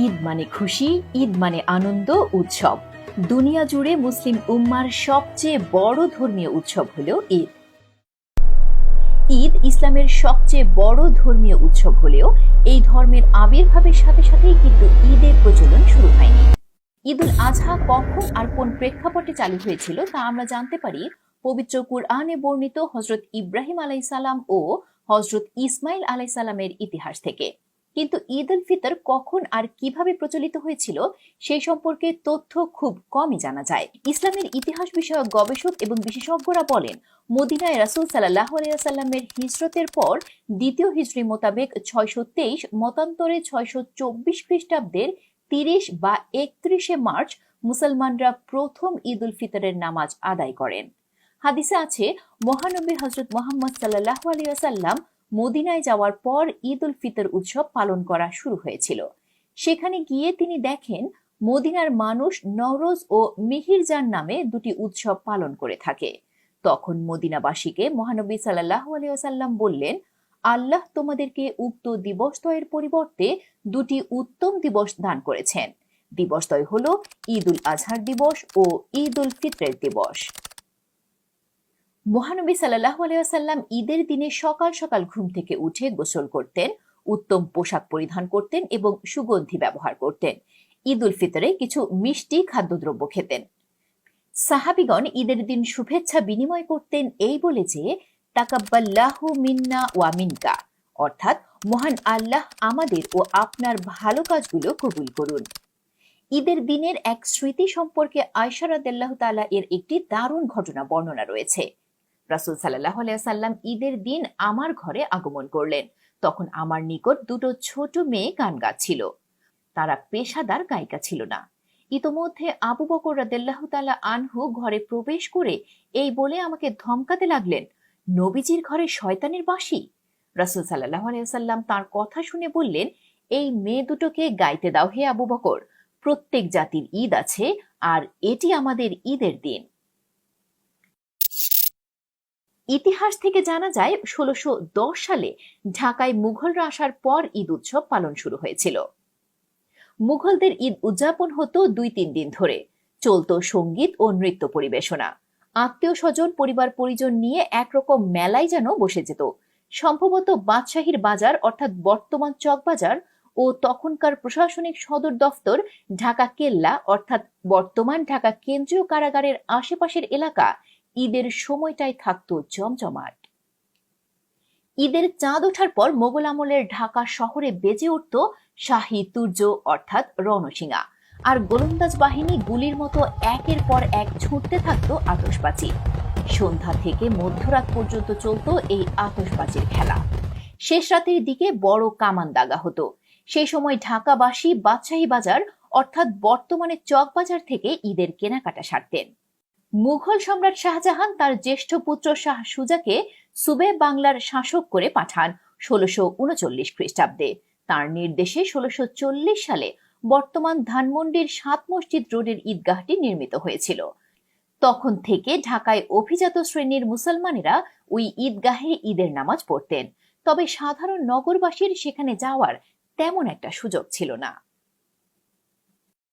ঈদ মানে খুশি, ঈদ মানে আনন্দ, উৎসব। দুনিয়া জুড়ে মুসলিম উম্মার সবচেয়ে বড় ধর্মীয় উৎসব হল ঈদ। ঈদ ইসলামের সবচেয়ে বড় ধর্মীয় উৎসব হলেও এই ধর্মের আবির্ভাবের সাথে সাথেই কিন্তু ঈদের প্রচলন শুরু হয়নি। ঈদুল আজহা কখন আর কোন প্রেক্ষাপটে চালু হয়েছিল তা আমরা জানতে পারি পবিত্র কুরআনে বর্ণিত হজরত ইব্রাহিম আলাইসাল্লাম ও হজরত ইসমাইল আলাইসাল্লামের ইতিহাস থেকে। কিন্তু ঈদ উল ফিতর কখন আর কীভাবে প্রচলিত হয়েছিল, সেই সম্পর্কে তথ্য খুব কমই জানা যায়। ইসলামের ইতিহাস বিষয়ক গবেষক এবং বিশেষজ্ঞরা বলেন, মদিনায় রাসুল সাল্লাহ আলাইসাল্লামের হিজরতের পর দ্বিতীয় হিজরি মোতাবেক ছয়শো তেইশ, মতান্তরে ছয়শো চব্বিশ খ্রিস্টাব্দের তিরিশ বা একত্রিশে মার্চ মুসলমানরা প্রথম ঈদ উল ফিতরের নামাজ আদায় করেন। হাদিসে আছে, মহানবী হজরত মোহাম্মদ সাল্লাহ আলিয়াসাল্লাম মদিনায় যাওয়ার পর ঈদ উল ফিতর উৎসব পালন করা শুরু হয়েছিল। সেখানে গিয়ে তিনি দেখেন, মদিনার মানুষ নওরোজ ও মিহিরজান নামে দুটি উৎসব পালন করে থাকে। তখন মদিনাবাসীকে মহানবী সাল্লাহ আলিয়াসাল্লাম বললেন, আল্লাহ তোমাদেরকে উক্ত দিবসদ্বয়ের পরিবর্তে দুটি উত্তম দিবস দান করেছেন। দিবসদ্বয় হল ঈদ উল আজহার দিবস ও ঈদ উল ফিতরের দিবস। মহানবী সাল্লাহ আলাইসাল্লাম ঈদের দিনে সকাল সকাল ঘুম থেকে উঠে গোসল করতেন, উত্তম পোশাক পরিধান করতেন এবং সুগন্ধি ব্যবহার করতেন। ঈদ উল ফিতরে কিছু মিষ্টি খাদ্যদ্রব্য খেতেন। সাহাবিগণ ঈদের দিন শুভেচ্ছা বিনিময় করতেন এই বলে যে, তাকাব্বাল্লাহু মিন্না ওয়া মিনকা। অর্থাৎ, মহান আল্লাহ আমাদের ও আপনার ভালো কাজগুলো কবুল করুন। ঈদের দিনের এক স্মৃতি সম্পর্কে আয়সারাদাল্লাহ তালা এর একটি দারুণ ঘটনা বর্ণনা রয়েছে। রাসুল সাল্লাহ সাল্লাম ঈদের দিন আমার ঘরে আগমন করলেন। তখন আমার নিকট দুটো ছোট মেয়ে গান গাচ্ছিল। তারা পেশাদার গায়িকা ছিল না। ইতোমধ্যে আবু বকর রাদেল্লাহ তালা আনহু ঘরে প্রবেশ করে এই বলে আমাকে ধমকাতে লাগলেন, নবীজির ঘরে শয়তানের বাসি রাসুল সাল্লাহ আলাইসাল্লাম তার কথা শুনে বললেন, এই মেয়ে দুটোকে গাইতে দাও হে আবু বকর। প্রত্যেক জাতির ঈদ আছে আর এটি আমাদের ঈদের দিন। ইতিহাস থেকে জানা যায়, ষোলোশো সালে ঢাকায় মুঘলরা আসার পর ঈদ উৎসব পালন শুরু হয়েছিল। মুঘলদের ঈদ উদযাপন হতো দুই তিন দিন ধরে। চলতো সংগীত ও নৃত্য পরিবেশনা। আত্মীয় স্বজন, পরিবার পরিজন নিয়ে একরকম মেলাই যেন বসে যেত। সম্ভবত বাদশাহীর বাজার, অর্থাৎ বর্তমান চকবাজার ও তখনকার প্রশাসনিক সদর দফতর ঢাকা কেল্লা, অর্থাৎ বর্তমান ঢাকা কেন্দ্রীয় কারাগারের আশেপাশের এলাকা ঈদের সময়টাই থাকতো জমজমাট। ঈদের চাঁদ ওঠার পর মোগল আমলের ঢাকা শহরে বেজে উঠত শাহী তুর্য, অর্থাৎ রণসিঙা আর গোলন্দাজ বাহিনী গুলির মতো একের পর এক ছুটতে থাকতো আতসবাজি সন্ধ্যা থেকে মধ্যরাত পর্যন্ত চলতো এই আতসবাজির খেলা। শেষ রাতের দিকে বড় কামান দাগা হতো। সেই সময় ঢাকাবাসী বাদশাহী বাজার, অর্থাৎ বর্তমানে চকবাজার থেকে ঈদের কেনাকাটা সারতেন। মুঘল সম্রাট শাহজাহান তার জ্যেষ্ঠ পুত্র শাহ সুজাকে সুবে বাংলার শাসক করে পাঠান ষোলশো উনচল্লিশ খ্রিস্টাব্দে। তার নির্দেশে ষোলশো সালে বর্তমান ধানমন্ডির সাত মসজিদ রোডের ঈদগাহটি নির্মিত হয়েছিল। তখন থেকে ঢাকায় অভিজাত শ্রেণির মুসলমানেরা ওই ঈদগাহে ঈদের নামাজ পড়তেন। তবে সাধারণ নগরবাসীর সেখানে যাওয়ার তেমন একটা সুযোগ ছিল না।